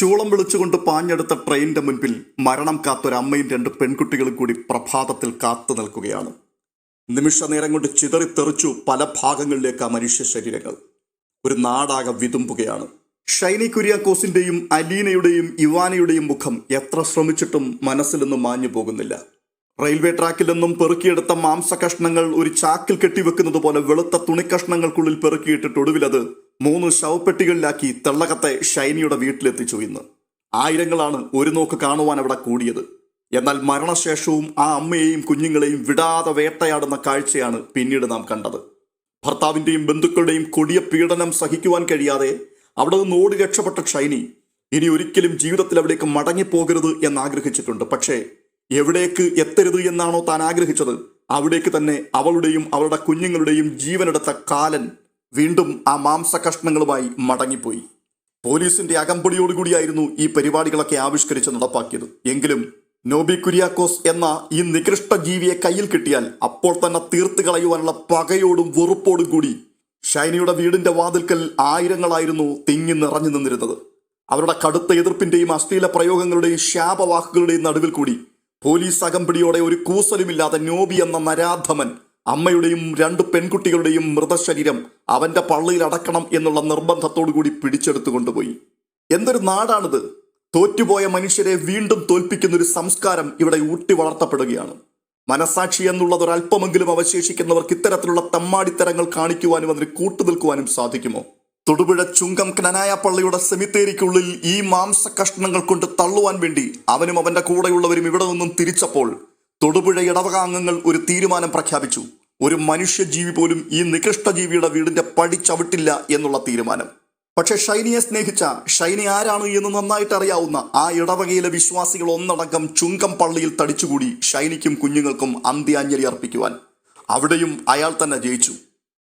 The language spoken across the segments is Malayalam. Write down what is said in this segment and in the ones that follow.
ചൂളം വിളിച്ചുകൊണ്ട് പാഞ്ഞെടുത്ത ട്രെയിനിന്റെ മുൻപിൽ മരണം കാത്തൊരമ്മയും രണ്ട് പെൺകുട്ടികളും കൂടി പ്രഭാതത്തിൽ കാത്തു നിൽക്കുകയാണ്. നിമിഷ നേരം കൊണ്ട് ചിതറിത്തെറിച്ചു പല ഭാഗങ്ങളിലേക്ക് ആ മനുഷ്യ ശരീരങ്ങൾ. ഒരു നാടാകെ വിതുമ്പുകയാണ്. ഷൈനി കുര്യാക്കോസിന്റെയും അലീനയുടെയും ഇവാനയുടെയും മുഖം എത്ര ശ്രമിച്ചിട്ടും മനസ്സിൽ നിന്നും മാഞ്ഞു പോകുന്നില്ല. റെയിൽവേ ട്രാക്കിൽ നിന്നും പെറുക്കിയെടുത്ത മാംസ കഷ്ണങ്ങൾ ഒരു ചാക്കിൽ കെട്ടിവെക്കുന്നത് പോലെ വെളുത്ത തുണിക്കഷ്ണങ്ങൾക്കുള്ളിൽ പെറുക്കിയിട്ടിട്ട് ഒടുവിലത് മൂന്ന് ശവപ്പെട്ടികളിലാക്കി തള്ളകത്തെ ഷൈനിയുടെ വീട്ടിലെത്തിച്ചു ഇന്ന്. ആയിരങ്ങളാണ് ഒരു നോക്ക് കാണുവാൻ അവിടെ കൂടിയത്. എന്നാൽ മരണശേഷവും ആ അമ്മയെയും കുഞ്ഞുങ്ങളെയും വിടാതെ വേട്ടയാടുന്ന കാഴ്ചയാണ് പിന്നീട് നാം കണ്ടത്. ഭർത്താവിന്റെയും ബന്ധുക്കളുടെയും കൊടിയ പീഡനം സഹിക്കുവാൻ കഴിയാതെ അവിടെ നിന്ന് ഓടി രക്ഷപ്പെട്ട ഷൈനി ഇനി ഒരിക്കലും ജീവിതത്തിൽ അവിടേക്ക് മടങ്ങിപ്പോകരുത് എന്ന് ആഗ്രഹിച്ചിട്ടുണ്ട് പക്ഷേ എവിടേക്ക് എത്തരുത് എന്നാണോ താൻ ആഗ്രഹിച്ചത്? അവിടേക്ക് തന്നെ അവളുടെയും അവളുടെ കുഞ്ഞുങ്ങളുടെയും ജീവനെടുത്ത കാലൻ വീണ്ടും ആ മാംസ കഷ്ണങ്ങളുമായി മടങ്ങിപ്പോയി. പോലീസിന്റെ അകമ്പടിയോടുകൂടിയായിരുന്നു ഈ പരിപാടികളൊക്കെ ആവിഷ്കരിച്ച് നടപ്പാക്കിയത്. എങ്കിലും നോബി കുര്യാക്കോസ് എന്ന ഈ നികൃഷ്ട ജീവിയെ കയ്യിൽ കിട്ടിയാൽ അപ്പോൾ തന്നെ തീർത്ത് കളയുവാനുള്ള പകയോടും വെറുപ്പോടും കൂടി ഷൈനിയുടെ വീടിന്റെ വാതിൽക്കൽ ആയിരങ്ങളായിരുന്നു തിങ്ങി നിറഞ്ഞു നിന്നിരുന്നത്. അവരുടെ കടുത്ത എതിർപ്പിന്റെയും അശ്ലീല പ്രയോഗങ്ങളുടെയും ശാപവാക്കുകളുടെയും നടുവിൽ കൂടി പോലീസ് അകമ്പടിയോടെ ഒരു കൂസലുമില്ലാതെ നോബി എന്ന നരാധമൻ അമ്മയുടെയും രണ്ട് പെൺകുട്ടികളുടെയും മൃതശരീരം അവന്റെ പള്ളിയിൽ അടക്കണം എന്നുള്ള നിർബന്ധത്തോടു കൂടി പിടിച്ചെടുത്തു കൊണ്ടുപോയി. എന്തൊരു നാടാണിത്. തോറ്റുപോയ മനുഷ്യരെ വീണ്ടും തോൽപ്പിക്കുന്ന ഒരു സംസ്കാരം ഇവിടെ ഊട്ടി വളർത്തപ്പെടുകയാണ്. മനസാക്ഷി എന്നുള്ളത് ഒരല്പമെങ്കിലും അവശേഷിക്കുന്നവർക്ക് ഇത്തരത്തിലുള്ള തമ്മാടിത്തരങ്ങൾ കാണിക്കുവാനും അതിന് കൂട്ടുനിൽക്കുവാനും സാധിക്കുമോ? തൊടുപുഴ ചുങ്കം കനനായ പള്ളിയുടെ സെമിത്തേരിക്കുള്ളിൽ ഈ മാംസ കഷ്ണങ്ങൾ കൊണ്ട് തള്ളുവാൻ വേണ്ടി അവനും അവന്റെ കൂടെയുള്ളവരും ഇവിടെ നിന്നും തിരിച്ചപ്പോൾ തൊടുപുഴ ഇടവക അംഗങ്ങൾ ഒരു തീരുമാനം പ്രഖ്യാപിച്ചു. ഒരു മനുഷ്യജീവി പോലും ഈ നികൃഷ്ട ജീവിയുടെ വീടിന്റെ പടി ചവിട്ടില്ല എന്നുള്ള തീരുമാനം. പക്ഷെ ഷൈനിയെ സ്നേഹിച്ച ഷൈനി ആരാണ് എന്ന് നന്നായിട്ട് അറിയാവുന്ന ആ ഇടവകയിലെ വിശ്വാസികൾ ഒന്നടങ്കം ചുങ്കം പള്ളിയിൽ തടിച്ചുകൂടി ഷൈനിക്കും കുഞ്ഞുങ്ങൾക്കും അന്ത്യാഞ്ജലി അർപ്പിക്കുവാൻ. അവിടെയും അയാൾ തന്നെ ജയിച്ചു.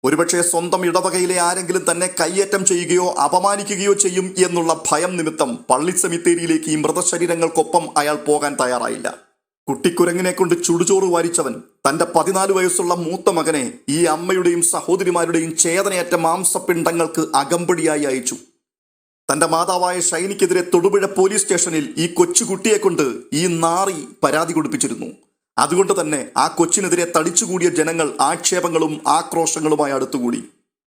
ഒരുപക്ഷെ സ്വന്തം ഇടവകയിലെ ആരെങ്കിലും തന്നെ കയ്യേറ്റം ചെയ്യുകയോ അപമാനിക്കുകയോ ചെയ്യും എന്നുള്ള ഭയം നിമിത്തം പള്ളി സെമിത്തേരിയിലേക്ക് ഈ മൃതശരീരങ്ങൾക്കൊപ്പം അയാൾ പോകാൻ തയ്യാറായില്ല. കുട്ടിക്കുരങ്ങിനെ കൊണ്ട് ചുടുചോറ് വാരിച്ചവൻ തന്റെ പതിനാല് വയസ്സുള്ള മൂത്ത മകനെ ഈ അമ്മയുടെയും സഹോദരിമാരുടെയും ചേതനയേറ്റ മാംസപിണ്ഡങ്ങൾക്ക് അകമ്പടിയായി അയച്ചു. തന്റെ മാതാവായ ഷൈനിക്കെതിരെ തൊടുപുഴ പോലീസ് സ്റ്റേഷനിൽ ഈ കൊച്ചുകുട്ടിയെ കൊണ്ട് ഈ നാറി പരാതി കൊടുപ്പിച്ചിരുന്നു. അതുകൊണ്ട് തന്നെ ആ കൊച്ചിനെതിരെ തടിച്ചുകൂടിയ ജനങ്ങൾ ആക്ഷേപങ്ങളും ആക്രോശങ്ങളുമായി അടുത്തുകൂടി.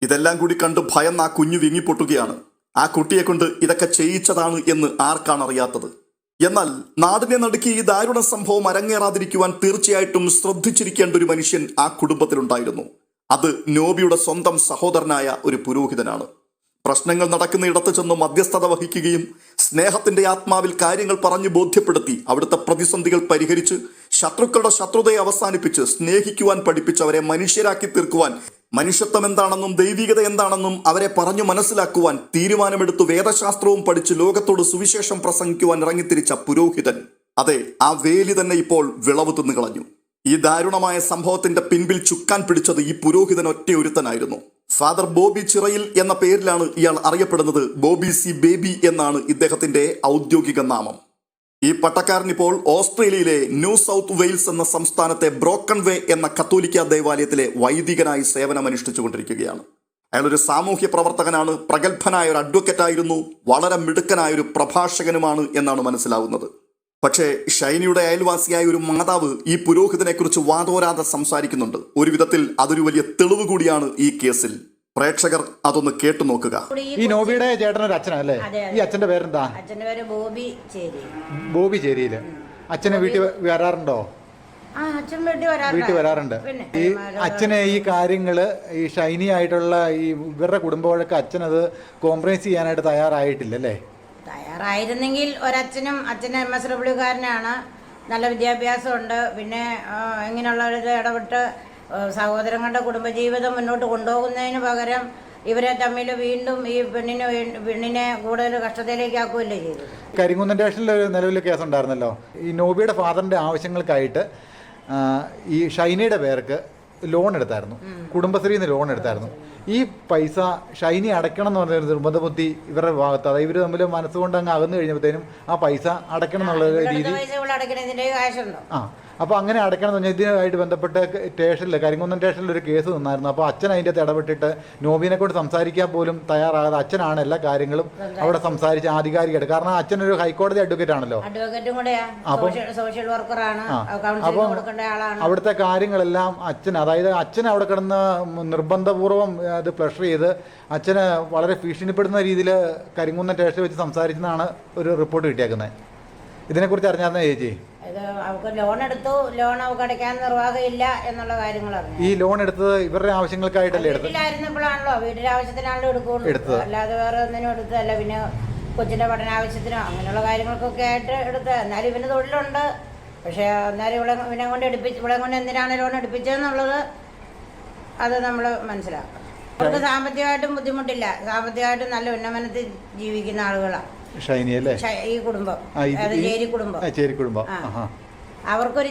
ഇതെല്ലാം കൂടി കണ്ട് ഭയന്ന് ആ കുഞ്ഞു വിങ്ങിപ്പൊട്ടുകയാണ്. ആ കുട്ടിയെ കൊണ്ട് ഇതൊക്കെ ചെയ്യിച്ചതാണ് എന്ന് ആർക്കാണ് അറിയാത്തത്? എന്നാൽ നാടിനെ നടുക്കി ഈ ദാരുണ സംഭവം അരങ്ങേറാതിരിക്കുവാൻ തീർച്ചയായിട്ടും ശ്രദ്ധിച്ചിരിക്കേണ്ട ഒരു മനുഷ്യൻ ആ കുടുംബത്തിലുണ്ടായിരുന്നു. അത് നോബിയുടെ സ്വന്തം സഹോദരനായ ഒരു പുരോഹിതനാണ്. പ്രശ്നങ്ങൾ നടക്കുന്ന ഇടത്ത് ചെന്ന് മധ്യസ്ഥത വഹിക്കുകയും സ്നേഹത്തിന്റെ ആത്മാവിൽ കാര്യങ്ങൾ പറഞ്ഞു ബോധ്യപ്പെടുത്തി അവിടുത്തെ പ്രതിസന്ധികൾ പരിഹരിച്ച് ശത്രുക്കളുടെ ശത്രുതയെ അവസാനിപ്പിച്ച് സ്നേഹിക്കുവാൻ പഠിപ്പിച്ച് അവരെ മനുഷ്യരാക്കി തീർക്കുവാൻ മനുഷ്യത്വം എന്താണെന്നും ദൈവികത എന്താണെന്നും അവരെ പറഞ്ഞു മനസ്സിലാക്കുവാൻ തീരുമാനമെടുത്തു വേദശാസ്ത്രവും പഠിച്ച് ലോകത്തോട് സുവിശേഷം പ്രസംഗിക്കുവാൻ ഇറങ്ങിത്തിരിച്ച പുരോഹിതൻ. അതെ ആ വേലി തന്നെ ഇപ്പോൾ വിളവ് തിന്നു കളഞ്ഞു. ഈ ദാരുണമായ സംഭവത്തിന്റെ പിൻപിൽ ചുക്കാൻ പിടിച്ചത് ഈ പുരോഹിതൻ ഒറ്റയൊരുത്തനായിരുന്നു ഫാദർ ബോബി ചിറയിൽ എന്ന പേരിലാണ് ഇയാൾ അറിയപ്പെടുന്നത് ബോബി സി ബേബി എന്നാണ് ഇദ്ദേഹത്തിന്റെ ഔദ്യോഗിക നാമം. ഈ പട്ടക്കാരൻ ഇപ്പോൾ ഓസ്ട്രേലിയയിലെ ന്യൂ സൗത്ത് വെയിൽസ് എന്ന സംസ്ഥാനത്തെ ബ്രോക്കൺ വേ എന്ന കത്തോലിക്ക ദേവാലയത്തിലെ വൈദികനായി സേവനമനുഷ്ഠിച്ചുകൊണ്ടിരിക്കുകയാണ്. അയാൾ ഒരു സാമൂഹ്യ പ്രവർത്തകനാണ് പ്രഗത്ഭനായ ഒരു അഡ്വക്കേറ്റ് ആയിരുന്നു വളരെ മിടുക്കനായ ഒരു പ്രഭാഷകനുമാണ് എന്നാണ് മനസ്സിലാവുന്നത്. പക്ഷേ ഷൈനിയുടെ അയൽവാസിയായ ഒരു മാതാവ് ഈ പുരോഹിതനെക്കുറിച്ച് വാതോരാതെ സംസാരിക്കുന്നുണ്ട്. ഒരു വിധത്തിൽ അതൊരു വലിയ തെളിവ് കൂടിയാണ് ഈ കേസിൽ. പ്രേക്ഷകർ അതൊന്ന് കേട്ടു നോക്കുക. ഈ നോബിയുടെ ചേട്ടനൊരു അച്ഛനല്ലേ. ഈ അച്ഛന്റെ പേരെന്താ? പേര് ബോബി ചേരി. ബോബി ചേരിയിൽ. അച്ഛനെ വീട്ടിൽ വരാറുണ്ടോ? ആ അച്ഛൻ വീട്ടിൽ വരാറുണ്ട്. ഈ അച്ഛനെ ഈ കാര്യങ്ങൾ ഈ ഷൈനി ആയിട്ടുള്ള ഈ ഇവരുടെ കുടുംബവഴക്ക് അച്ഛനത് കോംപ്രമൈസ് ചെയ്യാനായിട്ട് തയ്യാറായിട്ടില്ല അല്ലേ തയ്യാറായിരുന്നെങ്കിൽ ഒരച്ഛനും അച്ഛൻ എം എസ് ഡബ്ല്യുകാരനാണ് നല്ല വിദ്യാഭ്യാസമുണ്ട്. പിന്നെ ഇങ്ങനെയുള്ളവരുടെ ഇടപെട്ട് സഹോദരങ്ങളുടെ കുടുംബജീവിതം മുന്നോട്ട് കൊണ്ടുപോകുന്നതിന് പകരം ഇവരെ തമ്മിൽ വീണ്ടും ഈ പെണ്ണിനെ പെണ്ണിനെ കൂടുതൽ കഷ്ടത്തിലേക്ക് ആക്കുകയല്ലേ ചെയ്തു കരിങ്കുന്നൻ സ്റ്റേഷനിൽ ഒരു നിലവിൽ കേസ് ഉണ്ടായിരുന്നല്ലോ. ഈ നോബിയുടെ ഫാദറിന്റെ ആവശ്യങ്ങൾക്കായിട്ട് ഈ ഷൈനയുടെ പേർക്ക് ലോൺ എടുത്തായിരുന്നു. കുടുംബശ്രീയിൽ നിന്ന് ലോൺ എടുത്തായിരുന്നു. ഈ പൈസ ഷൈനി അടയ്ക്കണം എന്ന് പറഞ്ഞ നിർബന്ധബുദ്ധി ഇവരുടെ ഭാഗത്ത്. അതായത് ഇവർ തമ്മിൽ മനസ്സുകൊണ്ട് അങ്ങ് അകന്നു കഴിഞ്ഞപ്പോഴത്തേനും ആ പൈസ അടയ്ക്കണം എന്നുള്ള രീതി ആ അപ്പോൾ അങ്ങനെ അടയ്ക്കണം എന്ന് പറഞ്ഞാൽ ഇതിനായിട്ട് ബന്ധപ്പെട്ട് സ്റ്റേഷനിൽ കരിങ്കുന്നം സ്റ്റേഷനിൽ ഒരു കേസ് നിന്നായിരുന്നു. അപ്പോൾ അച്ഛൻ അതിന്റെ അകത്ത് ഇടപെട്ടിട്ട് നോബിനെ കൊണ്ട് സംസാരിക്കാൻ പോലും തയ്യാറാകാതെ അച്ഛനാണ് എല്ലാ കാര്യങ്ങളും അവിടെ സംസാരിച്ച് ആധികാരികമായിട്ട്. കാരണം അച്ഛനൊരു ഹൈക്കോടതി അഡ്വക്കേറ്റ് ആണല്ലോ. അപ്പോൾ അപ്പം ആളാണ്. അവിടുത്തെ കാര്യങ്ങളെല്ലാം അച്ഛൻ അതായത് അച്ഛൻ അവിടെ കിടന്ന് നിർബന്ധപൂർവം അത് പ്ലഷർ ചെയ്ത് അച്ഛന് വളരെ ഭീഷണിപ്പെടുന്ന രീതിയിൽ കരിങ്കുന്നം സ്റ്റേഷനിൽ വെച്ച് സംസാരിച്ചെന്നാണ് ഒരു റിപ്പോർട്ട് കിട്ടിയേക്കുന്നത് ഇതിനെക്കുറിച്ച് അറിഞ്ഞാൽ ചേച്ചി? ഇത് അവർക്ക് ലോൺ എടുത്തു ലോൺ അവർക്ക് അടയ്ക്കാൻ നിർവാഹമില്ല എന്നുള്ള കാര്യങ്ങൾ അറിഞ്ഞു. ഈ ലോൺ എടുത്തത് ഇവരുടെ ആവശ്യങ്ങൾക്കായിട്ടല്ലേ എടുത്തത്? വീട്ടിലായിരുന്നപ്പോഴാണല്ലോ വീട്ടിലെ ആവശ്യത്തിനാണല്ലോ എടുക്കുള്ളൂ. അല്ലാതെ വേറെ ഒന്നിനും എടുത്തതല്ല. പിന്നെ കൊച്ചിന്റെ പഠനാവശ്യത്തിനോ അങ്ങനെയുള്ള കാര്യങ്ങൾക്കൊക്കെ ആയിട്ട് എടുത്ത എന്നാലും ഇവന് തൊഴിലുണ്ട്. പക്ഷേ എന്നാലും ഇവിടെ ഇവനെ കൊണ്ട് എടുപ്പിച്ച് ഇവിടെ കൊണ്ട് എന്തിനാണ് ലോൺ എടുപ്പിച്ചതെന്നുള്ളത് അത് നമ്മൾ മനസ്സിലാക്കണം. അവർക്ക് സാമ്പത്തികമായിട്ടും ബുദ്ധിമുട്ടില്ല. സാമ്പത്തികമായിട്ടും നല്ല ഉന്നമനത്തിൽ ജീവിക്കുന്ന ആളുകളാണ്. ഷൈനി അല്ലേ? ഈ കുടുംബം. ചേരി കുടുംബം. ചേരി കുടുംബം. അവർക്കൊരു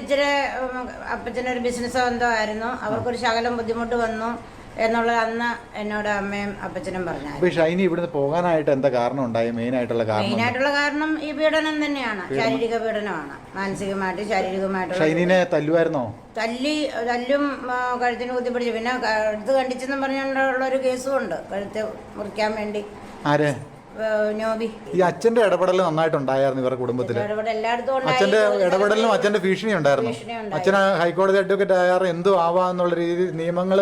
അപ്പച്ചനൊരു ബിസിനസ്സോ എന്തോ ആയിരുന്നു. അവർക്കൊരു ശകലം ബുദ്ധിമുട്ട് വന്നു എന്നുള്ളത് അന്ന് എന്നോട് അമ്മയും അപ്പച്ചനും പറഞ്ഞു അപ്പൊ ഷൈനി ഇവിടുന്ന് പോകാനായിട്ട് എന്താ കാരണം ഉണ്ടായി? മെയിൻ ആയിട്ടുള്ള കാരണം മെയിൻ ആയിട്ടുള്ള കാരണം ഈ പീഡനം തന്നെയാണ്. ശാരീരിക പീഡനമാണ്. മാനസികമായിട്ട് ശാരീരികമായിട്ട് ഷൈനിനെ തല്ലുമായിരുന്നോ തല്ലി തല്ലും കഴുത്തിന് കുത്തിപ്പിടിച്ചു. പിന്നെ കഴുത്ത് കണ്ടിച്ചെന്നും പറഞ്ഞുകൊണ്ടുള്ള ഒരു കേസും ഉണ്ട്. കഴുത്ത് മുറിക്കാൻ വേണ്ടി. ആര്? നോബി. ഈ അച്ഛന്റെ ഇടപെടൽ നന്നായിട്ടുണ്ടായിരുന്നു ഇവരുടെ കുടുംബത്തിൽ ഇടപെടൽ എല്ലായിടത്തും ഉണ്ടായി. അച്ഛന്റെ ഇടപെടലിനും അച്ഛന്റെ ഭീഷണി ഉണ്ടായിരുന്നു അച്ഛന് ഹൈക്കോടതി അഡ്വക്കേറ്റ് ആയാറ് എന്തു ആവാന്നുള്ള രീതി നിയമങ്ങൾ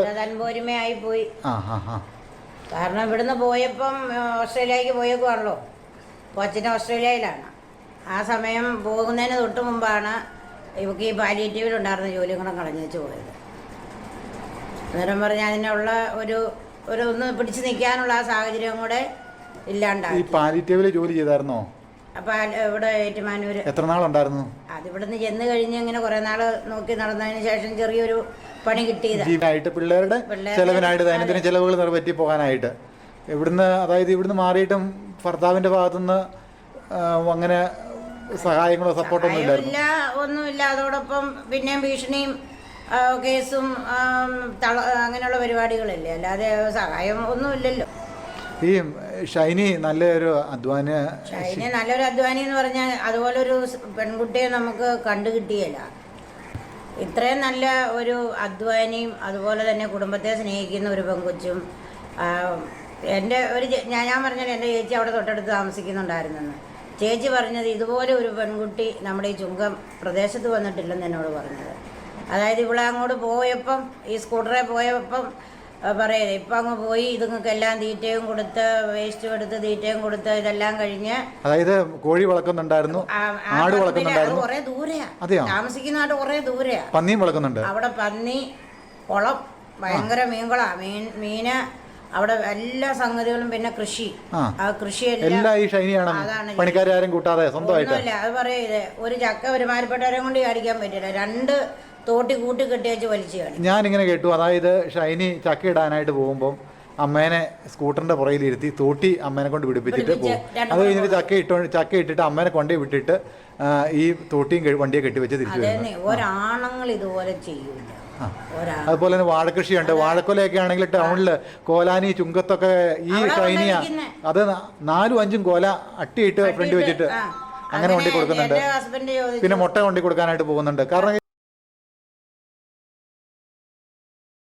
പോയി. ആ ആ ആ. കാരണം ഇവിടുന്ന് പോയപ്പം ഓസ്ട്രേലിയക്ക് പോയേക്കുവാണല്ലോ. കൊച്ചിന് ഓസ്ട്രേലിയയിലാണ്. ആ സമയം പോകുന്നതിന് തൊട്ട് മുമ്പാണ് ഇവക്ക് ഈ പാലിയേറ്റീവിലുണ്ടായിരുന്ന ജോലിയും കൂടെ കളഞ്ഞു വെച്ച് പോയത്. അന്നേരം പറഞ്ഞാൽ അതിനുള്ള ഒരു ഒരു ഒന്ന് പിടിച്ചു നിൽക്കാനുള്ള ആ സാഹചര്യം കൂടെ ഈ പാലിറ്റീവിൽ ജോലി ചെയ്തായിരുന്നോ? അപ്പം ഇവിടെ ഏറ്റുമാനൂര്. എത്ര നാളുണ്ടായിരുന്നു? അതിവിടുന്ന് ചെന്ന് കഴിഞ്ഞ് ഇങ്ങനെ കുറേ നാൾ നോക്കി നടന്നതിന് ശേഷം ചെറിയൊരു പണി കിട്ടിയത്. ജീവനായിട്ട് പിള്ളേരുടെ പിള്ളേരുടെ- ചെലവിനായിട്ട് ദൈനംദിന ചെലവുകൾ നിറവേറ്റി പോകാനായിട്ട്. ഇവിടുന്ന് അതായത് ഇവിടുന്ന് മാറിയിട്ടും ഭർത്താവിന്റെ ഭാഗത്തുനിന്ന് ആ, അങ്ങനെ സഹായങ്ങളോ സപ്പോർട്ടോ ഒന്നും ഇല്ല ഒന്നുമില്ല. അതോടൊപ്പം പിന്നെയും ഭീഷണിയും ആ, കേസും ആ, തള അങ്ങനെയുള്ള പരിപാടികളില്ലേ? അല്ലാതെ സഹായം ഒന്നുമില്ലല്ലോ. ഈ ഷൈനി നല്ലൊരു അധ്വാന ഷൈനി നല്ലൊരു അധ്വാനി എന്ന് പറഞ്ഞാൽ അതുപോലൊരു ഒരു പെൺകുട്ടിയെ നമുക്ക് കണ്ടു കിട്ടിയല്ല ഇത്രയും നല്ല ഒരു അധ്വാനിയും അതുപോലെ തന്നെ കുടുംബത്തെ സ്നേഹിക്കുന്ന ഒരു പെൺകൊച്ചും എന്റെ ഒരു ഞാൻ ഞാൻ പറഞ്ഞാൽ എന്റെ ചേച്ചി അവിടെ തൊട്ടടുത്ത് താമസിക്കുന്നുണ്ടായിരുന്നെന്ന്. ചേച്ചി പറഞ്ഞത് ഇതുപോലെ ഒരു പെൺകുട്ടി നമ്മുടെ ഈ ചുങ്കം പ്രദേശത്ത് വന്നിട്ടില്ലെന്ന് എന്നോട് പറഞ്ഞത്. അതായത് ഇവിടെ അങ്ങോട്ട് പോയപ്പം ഈ സ്കൂട്ടറിൽ പോയപ്പം പറയരുത് ഇപ്പം അങ്ങ് പോയി ഇതുങ്ങൾക്ക് എല്ലാം തീറ്റയും കൊടുത്ത് വേസ്റ്റും എടുത്ത് തീറ്റയും കൊടുത്ത് ഇതെല്ലാം കഴിഞ്ഞ് അതായത് കോഴി വളർക്കുന്നുണ്ടായിരുന്നു ആട് വളർക്കുന്നുണ്ടായിരുന്നു കുറേ ദൂരെയാ. താമസിക്കുന്ന ആട് കുറേ ദൂരെയാ. പന്നിയും വളർക്കുന്നുണ്ട് അവിടെ പന്നി കുളം ഭയങ്കര മീൻകുളാ. മീൻ മീന് അവിടെ എല്ലാ സംഗതികളും പിന്നെ കൃഷി. ആ. കൃഷി എല്ലാം ഈ ഷൈനിയാണ് പണിക്കാരെ ആരും കൂട്ടാതെ സ്വന്തമായിട്ട്. അത് പറയരുത്. ഒരു ചക്ക ഒരുമാരിപ്പെട്ടവരെ കൊണ്ട് കാണിക്കാൻ പറ്റില്ല. രണ്ട് തോട്ടി കൂട്ടി കെട്ടി വെച്ച് വലിച്ചു ഞാൻ ഞാനിങ്ങനെ കേട്ടു. അതായത് ഷൈനി ചക്ക ഇടാനായിട്ട് പോകുമ്പോൾ അമ്മേനെ സ്കൂട്ടറിന്റെ പുറകിലിരുത്തി തോട്ടി അമ്മേനെ കൊണ്ട് പിടിപ്പിച്ചിട്ട് പോകും. അത് കഴിഞ്ഞിട്ട് ചക്ക ഇട്ടോ ചക്ക ഇട്ടിട്ട് അമ്മേനെ കൊണ്ടേ വിട്ടിട്ട് ഈ തോട്ടിയും വണ്ടിയെ കെട്ടിവെച്ച് തിരിച്ചു ഒരാണങ്ങൾ ഇതുപോലെ ചെയ്യൂല. അതുപോലെ തന്നെ വാഴക്കൃഷിയുണ്ട്. വാഴക്കൊലയൊക്കെ ആണെങ്കിൽ ടൗണിൽ കോലാനി ചുങ്കത്തൊക്കെ ഈ ഷൈനിയ. അത് നാലും അഞ്ചും കോല അട്ടിയിട്ട് ഫ്രണ്ട് വെച്ചിട്ട്. അങ്ങനെ കൊണ്ടി കൊടുക്കുന്നുണ്ട്. പിന്നെ മുട്ട കൊണ്ടി കൊടുക്കാനായിട്ട് പോകുന്നുണ്ട്. കാരണം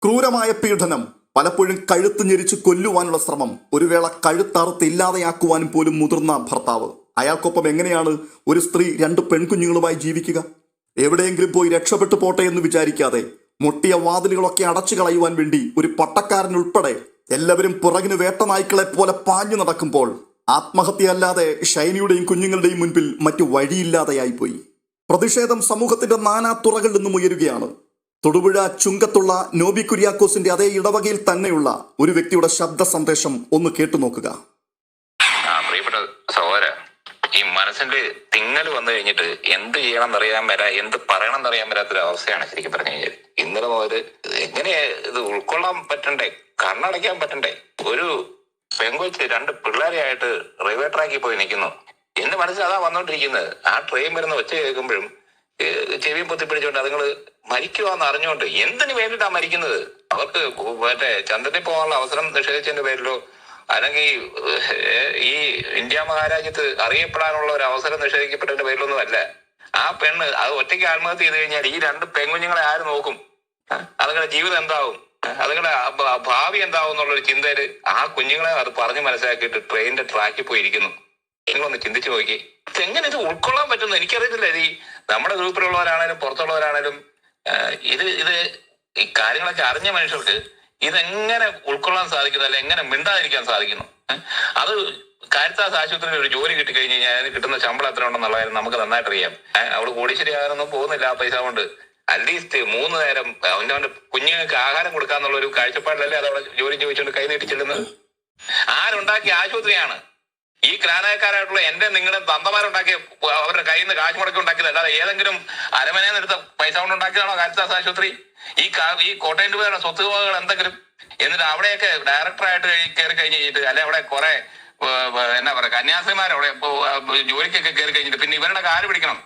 ക്രൂരമായ പീഡനം പലപ്പോഴും കഴുത്ത് ഞെരിച്ച് കൊല്ലുവാനുള്ള ശ്രമം. ഒരു വേള കഴുത്തറുത്ത് ഇല്ലാതെയാക്കുവാനും പോലും മുതിർന്ന ഭർത്താവ്. അയാൾക്കൊപ്പം എങ്ങനെയാണ് ഒരു സ്ത്രീ രണ്ട് പെൺകുഞ്ഞുങ്ങളുമായി ജീവിക്കുക? എവിടെയെങ്കിലും പോയി രക്ഷപ്പെട്ടു പോട്ടെ എന്ന് വിചാരിക്കാതെ മുട്ടിയ വാതിലുകളൊക്കെ അടച്ചു കളയുവാൻ വേണ്ടി ഒരു പട്ടക്കാരൻ ഉൾപ്പെടെ എല്ലാവരും പുറകിന് വേട്ട നായ്ക്കളെ പോലെ പാഞ്ഞു നടക്കുമ്പോൾ ആത്മഹത്യയല്ലാതെ ഷൈനിയുടെയും കുഞ്ഞുങ്ങളുടെയും മുൻപിൽ മറ്റു വഴിയില്ലാതെയായിപ്പോയി പ്രതിഷേധം സമൂഹത്തിന്റെ നാനാ തുറകളിൽ നിന്നും ഉയരുകയാണ്. തൊടുപുഴ ചുങ്കത്തുള്ള നോബി കുര്യാക്കോസിന്റെ അതേ ഇടവകയിൽ തന്നെയുള്ള ഒരു വ്യക്തിയുടെ ശബ്ദ സന്ദേശം ഒന്ന് കേട്ടു നോക്കുക. പ്രിയപ്പെട്ട സഹോദര ഈ മനസ്സിന്റെ തിങ്ങൽ വന്നു കഴിഞ്ഞിട്ട് എന്ത് ചെയ്യണം എന്നറിയാൻ വരാ എന്ത് പറയണം എന്നറിയാൻ വരാത്തൊരു അവസ്ഥയാണ് ശരിക്കും പറഞ്ഞു കഴിഞ്ഞാൽ. ഇന്നലെ മുതൽ എങ്ങനെ ഇത് ഉൾക്കൊള്ളാൻ പറ്റണ്ടേ കണ്ണടയ്ക്കാൻ പറ്റണ്ടേ? ഒരു പെങ്കൊച്ച് രണ്ട് പിള്ളേരെയായിട്ട് റെയിൽവേ ട്രാക്കിൽ പോയി നിൽക്കുന്നു. എന്റെ മനസ്സിൽ അതാ വന്നോണ്ടിരിക്കുന്നത്. ആ ട്രെയിൻ വരുന്ന ഒച്ച കേൾക്കുമ്പോഴും ചെവിയും പൊത്തിപ്പിടിച്ചോണ്ട് അതുങ്ങൾ മരിക്കുവാന്ന് അറിഞ്ഞുകൊണ്ട് എന്തിനു വേണ്ടിയിട്ടാ മരിക്കുന്നത്? അവർക്ക് മറ്റേ ചന്ദ്രനിൽ പോകാനുള്ള അവസരം നിഷേധിച്ചതിന്റെ പേരിലോ അല്ലെങ്കിൽ ഈ ഇന്ത്യ മഹാരാജ്യത്ത് അറിയപ്പെടാനുള്ള ഒരു അവസരം നിഷേധിക്കപ്പെട്ടതിന്റെ പേരിലൊന്നും അല്ല. ആ പെണ്ണ് അത് ഒറ്റയ്ക്ക് ആത്മഹത്യ ചെയ്ത് കഴിഞ്ഞാൽ ഈ രണ്ട് പെൺകുഞ്ഞുങ്ങളെ ആര് നോക്കും? അതുങ്ങളുടെ ജീവിതം എന്താവും? അതുങ്ങളുടെ ഭാവി എന്താവും എന്നുള്ളൊരു ചിന്തയിൽ ആ കുഞ്ഞുങ്ങളെ അത് പറഞ്ഞു മനസ്സിലാക്കിയിട്ട് ട്രെയിനിന്റെ ട്രാക്കിൽ പോയിരിക്കുന്നു. നിങ്ങളൊന്ന് ചിന്തിച്ചു നോക്കി. എങ്ങനെ ഇത് ഉൾക്കൊള്ളാൻ പറ്റുന്നു എനിക്കറിയത്തില്ല ഇത് നമ്മുടെ ഗ്രൂപ്പിലുള്ളവരാണേലും പുറത്തുള്ളവരാണേലും ഇത് ഇത് ഈ കാര്യങ്ങളൊക്കെ അറിഞ്ഞ മനുഷ്യർക്ക് ഇതെങ്ങനെ ഉൾക്കൊള്ളാൻ സാധിക്കുന്നു അല്ലെ എങ്ങനെ മിണ്ടാതിരിക്കാൻ സാധിക്കുന്നു? അത് കാരിത്താസ് ആശുപത്രിയിൽ ഒരു ജോലി കിട്ടി കഴിഞ്ഞ് കഴിഞ്ഞാൽ കിട്ടുന്ന ശമ്പളം എത്ര ഉണ്ടെന്നുള്ള കാര്യം നമുക്ക് നന്നായിട്ട് അറിയാം. അവൾ കൂടി ആകാനൊന്നും പോകുന്നില്ല ആ പൈസ കൊണ്ട്. അറ്റ്ലീസ്റ്റ് മൂന്ന് നേരം അവന്റെ അവന്റെ കുഞ്ഞുങ്ങൾക്ക് ആഹാരം കൊടുക്കാന്നുള്ള ഒരു കാഴ്ചപ്പാടിലല്ലേ അത് അവിടെ ജോലി ചോദിച്ചുകൊണ്ട് കൈ നീട്ടി ചെല്ലുന്നത്? ആരുണ്ടാക്കിയ ആശുപത്രിയാണ്? ഈ ക്രാനായക്കാരായിട്ടുള്ള എന്റെ നിങ്ങളുടെ തന്തമാരുണ്ടാക്കിയ അവരുടെ കയ്യിൽ നിന്ന് കാശ് മുടക്കി ഉണ്ടാക്കിയത് അല്ലാതെ ഏതെങ്കിലും അരമനയിൽ എടുത്ത പൈസ കൊണ്ട് ഉണ്ടാക്കിയതാണോ കാരിത്താസ് ആശുപത്രി? ഈ ഈ കോട്ടയം രൂപയുടെ സ്വത്ത് വകകൾ എന്തെങ്കിലും? എന്നിട്ട് അവിടെയൊക്കെ ഡയറക്ടറായിട്ട് കയറി കഴിഞ്ഞ് കഴിഞ്ഞിട്ട് അല്ലെ അവിടെ കുറെ എന്നാ പറയാ കന്യാസിമാർ അവിടെ ജോലിക്കൊക്കെ കയറി കഴിഞ്ഞിട്ട് പിന്നെ ഇവരുടെ കാൽ പിടിക്കണം.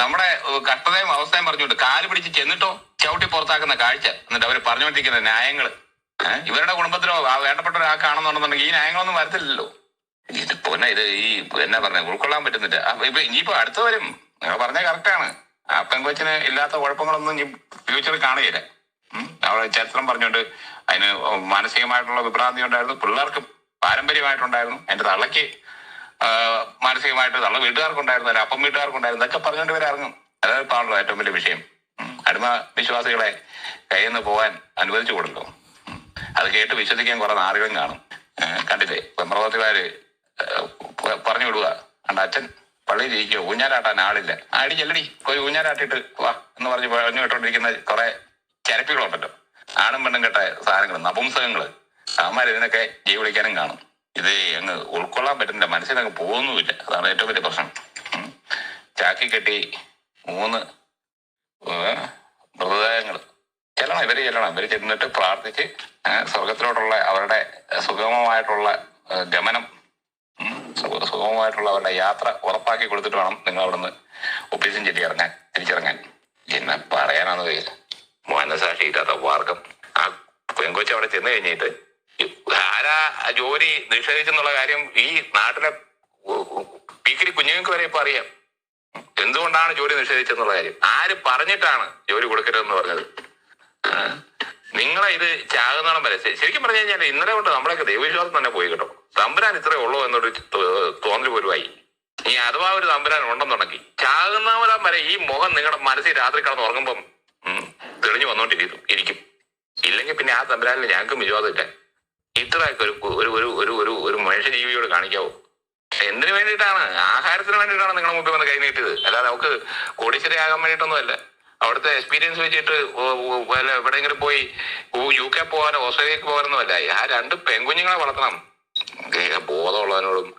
നമ്മുടെ കട്ടതയും അവസ്ഥയും പറഞ്ഞുകൊണ്ട് കാൽ പിടിച്ച് ചെന്നിട്ടോ ചവിട്ടി പുറത്താക്കുന്ന കാഴ്ച. എന്നിട്ട് അവർ പറഞ്ഞുകൊണ്ടിരിക്കുന്ന ന്യായങ്ങൾ ഇവരുടെ കുടുംബത്തിലോ വേണ്ടപ്പെട്ട ഒരാൾക്കാണെന്നുണ്ടെന്നുണ്ടെങ്കിൽ ഈ ന്യായങ്ങളൊന്നും വരത്തില്ലല്ലോ. ഇത് പൊന്നെ ഇത് ഈ എന്നാ പറഞ്ഞ ഉൾക്കൊള്ളാൻ പറ്റുന്നില്ല. ഇപ്പൊ ഇനിയിപ്പോ അടുത്ത് വരും. നിങ്ങൾ പറഞ്ഞ കറക്റ്റാണ് ആ പെങ്കൊച്ചിന് ഇല്ലാത്ത കുഴപ്പങ്ങളൊന്നും ഇനി ഫ്യൂച്ചർ കാണുകയില്ല. അവിടെ ചരിത്രം പറഞ്ഞുകൊണ്ട് അതിന് മാനസികമായിട്ടുള്ള വിഭ്രാന്തി ഉണ്ടായിരുന്നു. പിള്ളേർക്ക് പാരമ്പര്യമായിട്ടുണ്ടായിരുന്നു. എന്റെ തള്ളയ്ക്ക് ആ, മാനസികമായിട്ട് തള്ള വീട്ടുകാർക്കുണ്ടായിരുന്നു അല്ല അപ്പം വീട്ടുകാർക്കുണ്ടായിരുന്നു. ഇതൊക്കെ പറഞ്ഞുകൊണ്ട് ഇവരെ ഇറങ്ങും. അതാണ് ഇപ്പാണല്ലോ ഏറ്റവും വലിയ വിഷയം. അടിമ വിശ്വാസികളെ കയ്യിൽ നിന്ന് പോകാൻ അനുവദിച്ചു കൊടുക്കും. അത് കേട്ട് വിശ്വസിക്കാൻ കുറെ നാറുകളും കാണും. കണ്ടില്ലേ? പെമ്പ്രവർത്തിമാര് പറഞ്ഞു വിടുക അണ്ട അച്ഛൻ പള്ളിയിൽ ഇരിക്കുക ഊഞ്ഞാലാട്ടാൻ ആളില്ല. ആടി ചെല്ലടി. പോയി ഊഞ്ഞാലാട്ടിട്ട് വാ എന്ന് പറഞ്ഞ് പറഞ്ഞു കേട്ടോണ്ടിരിക്കുന്ന കുറെ ചരപ്പികളുണ്ടല്ലോ ആണും പെണ്ണും കെട്ട സാധനങ്ങൾ നപുംസകങ്ങൾ. അമ്മമാർ ഇതിനൊക്കെ ജൈ വിളിക്കാനും കാണും. ഇത് അങ്ങ് ഉൾക്കൊള്ളാൻ പറ്റുന്നില്ല. മനസ്സിലങ്ങ് പോകുന്നുമില്ല. അതാണ് ഏറ്റവും വലിയ പ്രശ്നം. ചാക്കി കെട്ടി മൂന്ന് മൃതദേഹങ്ങൾ ചെല്ലണം ഇവർ ചെല്ലണം. ഇവർ ചെന്നിട്ട് പ്രാർത്ഥിച്ച് സ്വർഗത്തിലോട്ടുള്ള അവരുടെ സുഗമമായിട്ടുള്ള ഗമനം സുഗമമായിട്ടുള്ള അവരുടെ യാത്ര ഉറപ്പാക്കി കൊടുത്തിട്ട് വേണം നിങ്ങൾ അവിടുന്ന് ഒപ്പീസും ചെല്ലി ഇറങ്ങാൻ തിരിച്ചിറങ്ങാൻ. എന്നെ പറയാനാണ് കഴിയില്ല മനസാക്ഷി ഇല്ലാത്ത വർഗം. ആ പെങ്കൊച്ച അവിടെ ചെന്ന് കഴിഞ്ഞിട്ട് ആരാ ജോലി നിഷേധിച്ചെന്നുള്ള കാര്യം ഈ നാട്ടിലെ പീക്കിരി കുഞ്ഞുങ്ങൾക്ക് വരെ ഇപ്പൊ അറിയാം. എന്തുകൊണ്ടാണ് ജോലി നിഷേധിച്ചെന്നുള്ള കാര്യം? ആര് പറഞ്ഞിട്ടാണ് ജോലി കൊടുക്കരുതെന്ന് പറഞ്ഞത്? നിങ്ങളെ ഇത് ചാകുന്നോളം വരെ ശരിക്കും പറഞ്ഞു കഴിഞ്ഞാൽ ഇന്നലെ കൊണ്ട് നമ്മളൊക്കെ ദൈവവിശ്വാസം തന്നെ പോയി കേട്ടോ. തമ്പുരാൻ ഇത്രേ ഉള്ളൂ എന്നൊരു തോന്നൽ പോലുമായി. ഈ അഥവാ ഒരു തമ്പുരാൻ ഉണ്ടെന്നുണ്ടെങ്കിൽ ചാകുന്നവരാൻ വരെ ഈ മുഖം നിങ്ങളുടെ മനസ്സിൽ രാത്രി കിടന്ന് ഉറങ്ങുമ്പം തെളിഞ്ഞു വന്നോണ്ടിരിക്കും ഇരിക്കും. ഇല്ലെങ്കിൽ പിന്നെ ആ തമ്പുരാനിൽ ഞങ്ങൾക്കും വിശ്വാസമില്ല. ഇത്രയൊക്കെ ഒരു ഒരു ഒരു ഒരു ഒരു മനുഷ്യജീവിയോട് കാണിക്കാവോ. എന്തിനു വേണ്ടിയിട്ടാണ്? ആഹാരത്തിന് വേണ്ടിയിട്ടാണ് നിങ്ങളുടെ മുമ്പിൽ വന്ന് കൈ നീട്ടിയത് അല്ലാതെ നമുക്ക് കോടീശ്വരി ആകാൻ വേണ്ടിയിട്ടൊന്നും അല്ല അവിടുത്തെ എക്സ്പീരിയൻസ് വെച്ചിട്ട് എവിടെയെങ്കിലും പോയി യു- കെ പോകാനോ ഓസ്ട്രേലിയക്ക് പോകാനൊന്നും അല്ല ആ രണ്ട് പെൺകുഞ്ഞുങ്ങളെ വളർത്തണം. ബോധമുള്ളവനോടും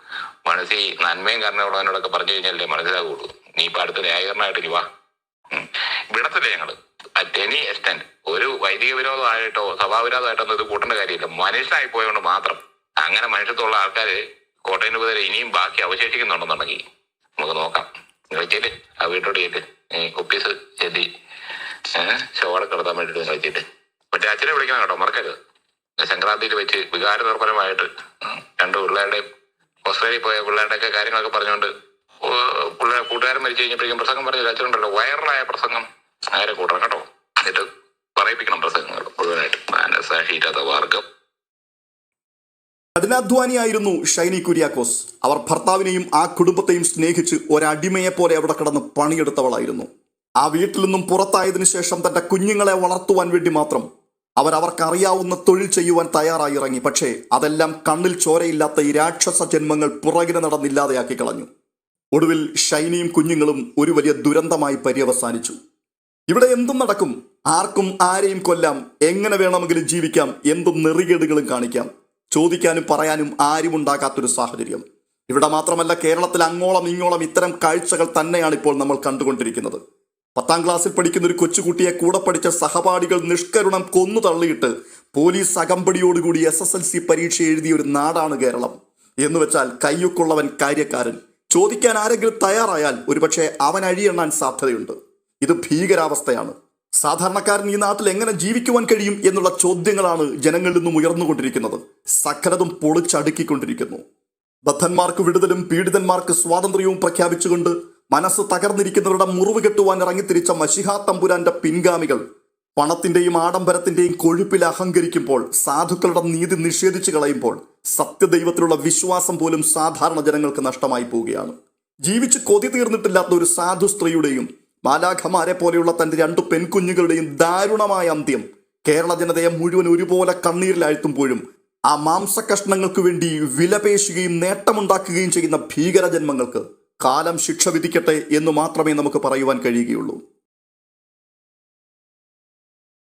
മനസ്സിൽ നന്മയും കരുണയുള്ളവനോടൊക്കെ പറഞ്ഞു കഴിഞ്ഞാലേ മനസ്സിലാകുള്ളൂ നീ ഇപ്പൊ അടുത്ത ന്യായീകരണമായിട്ട് ഇനി വാ. വിടത്തില്ല ഞങ്ങൾ. അറ്റ് എനി എക്സ്റ്റെന്റ് ഒരു വൈദിക വിരോധമായിട്ടോ സഭാവിരോധമായിട്ടോ ഇത് കൂട്ടേണ്ട കാര്യമില്ല. മനുഷ്യനായി പോയതുകൊണ്ട് മാത്രം. അങ്ങനെ മനുഷ്യത്തുള്ള ആൾക്കാര് കോട്ടയം മുതൽ ഇനിയും ബാക്കി അവശേഷിക്കുന്നുണ്ടെന്നുണ്ടെങ്കിൽ നമുക്ക് നോക്കാം. നിങ്ങൾ ചെല്ല്. ആ വീട്ടോട് ചെയ്തിട്ട് ഒപ്പീസ് ചെല്ലി. ശവട കിടത്താൻ വേണ്ടിട്ട് നിങ്ങൾ വെച്ചിട്ട് മറ്റേ അച്ഛനെ വിളിക്കണം കേട്ടോ മറക്കരുത്. സംക്രാന്തിയിൽ വെച്ച് വികാര നിർഭരമായിട്ട് ഉം, രണ്ട് പിള്ളേരുടെയും ഓസ്ട്രേലിയയിൽ പോയ പിള്ളേരുടെ ഒക്കെ കാര്യങ്ങളൊക്കെ പറഞ്ഞുകൊണ്ട് പിള്ളേരെ കൂട്ടുകാരൻ മരിച്ചു കഴിഞ്ഞപ്പോഴേക്കും പ്രസംഗം പറഞ്ഞു അച്ഛനുണ്ടല്ലോ വൈറലായ പ്രസംഗം. നേരെ കൂട്ടണം കേട്ടോ. എന്നിട്ട് പറയിപ്പിക്കണം പ്രസംഗങ്ങൾ മുഴുവനായിട്ട്. മാനസാക്ഷിയില്ലാത്ത വർഗം. കഠിനാധ്വാനിയായിരുന്നു ഷൈനി കുര്യാക്കോസ്. അവർ ഭർത്താവിനെയും ആ കുടുംബത്തെയും സ്നേഹിച്ച് ഒരടിമയെ പോലെ അവിടെ കിടന്ന് പണിയെടുത്തവളായിരുന്നു. ആ വീട്ടിൽ നിന്നും പുറത്തായതിനു ശേഷം തന്റെ കുഞ്ഞുങ്ങളെ വളർത്തുവാൻ വേണ്ടി മാത്രം അവർ അവർക്കറിയാവുന്ന തൊഴിൽ ചെയ്യുവാൻ തയ്യാറായി ഇറങ്ങി. പക്ഷേ അതെല്ലാം കണ്ണിൽ ചോരയില്ലാത്ത ഈ രാക്ഷസ ജന്മങ്ങൾ പുറകിന് നടന്നില്ലാതെയാക്കി കളഞ്ഞു. ഒടുവിൽ ഷൈനിയും കുഞ്ഞുങ്ങളും ഒരു വലിയ ദുരന്തമായി പര്യവസാനിച്ചു. ഇവിടെ എന്തും നടക്കും. ആർക്കും ആരെയും കൊല്ലാം. എങ്ങനെ വേണമെങ്കിലും ജീവിക്കാം. എന്തും നെറികേടുകളും കാണിക്കാം. ചോദിക്കാനും പറയാനും ആരും ഉണ്ടാകാത്തൊരു സാഹചര്യം. ഇവിടെ മാത്രമല്ല കേരളത്തിൽ അങ്ങോളം ഇങ്ങോളം ഇത്തരം കാഴ്ചകൾ തന്നെയാണ് ഇപ്പോൾ നമ്മൾ കണ്ടുകൊണ്ടിരിക്കുന്നത്. പത്താം ക്ലാസ്സിൽ പഠിക്കുന്ന ഒരു കൊച്ചുകുട്ടിയെ കൂടെ പഠിച്ച സഹപാഠികൾ നിഷ്കരുണം കൊന്നു തള്ളിയിട്ട് പോലീസ് അകമ്പടിയോടുകൂടി എസ് എസ് എൽ സി പരീക്ഷ എഴുതിയ ഒരു നാടാണ് കേരളം. എന്ന് വെച്ചാൽ കയ്യൊക്കുള്ളവൻ കാര്യക്കാരൻ. ചോദിക്കാൻ ആരെങ്കിലും തയ്യാറായാൽ ഒരുപക്ഷെ അവൻ അഴിയെണ്ണാൻ സാധ്യതയുണ്ട്. ഇത് ഭീകരാവസ്ഥയാണ്. സാധാരണക്കാരൻ ഈ നാട്ടിൽ എങ്ങനെ ജീവിക്കുവാൻ കഴിയും എന്നുള്ള ചോദ്യങ്ങളാണ് ജനങ്ങളിൽ നിന്നും ഉയർന്നുകൊണ്ടിരിക്കുന്നത്. സകലതും പൊളിച്ചടുക്കിക്കൊണ്ടിരിക്കുന്നു. ബദ്ധന്മാർക്ക് വിടുതലും പീഡിതന്മാർക്ക് സ്വാതന്ത്ര്യവും പ്രഖ്യാപിച്ചുകൊണ്ട് മനസ്സ് തകർന്നിരിക്കുന്നവരുടെ മുറിവ് കെട്ടുവാൻ ഇറങ്ങിത്തിരിച്ച മഷിഹാ തമ്പുരാന്റെ പിൻഗാമികൾ പണത്തിന്റെയും ആഡംബരത്തിന്റെയും കൊഴുപ്പിൽ അഹങ്കരിക്കുമ്പോൾ സാധുക്കളുടെ നീതി നിഷേധിച്ചു കളയുമ്പോൾ സത്യദൈവത്തിലുള്ള വിശ്വാസം പോലും സാധാരണ ജനങ്ങൾക്ക് നഷ്ടമായി പോവുകയാണ്. ജീവിച്ച് കൊതി തീർന്നിട്ടില്ലാത്ത ഒരു സാധു സ്ത്രീയുടെയും മാലാഖമാരെ പോലെയുള്ള തന്റെ രണ്ടു പെൺകുഞ്ഞുങ്ങളുടെയും ദാരുണമായ അന്ത്യം കേരള ജനതയെ മുഴുവൻ ഒരുപോലെ കണ്ണീരിലാഴ്ത്തുമ്പോഴും ആ മാംസ കഷ്ണങ്ങൾക്ക് വേണ്ടി വിലപേശുകയും നേട്ടമുണ്ടാക്കുകയും ചെയ്യുന്ന ഭീകരജന്മങ്ങൾക്ക് കാലം ശിക്ഷ വിധിക്കട്ടെ എന്ന് മാത്രമേ നമുക്ക് പറയുവാൻ കഴിയുകയുള്ളൂ.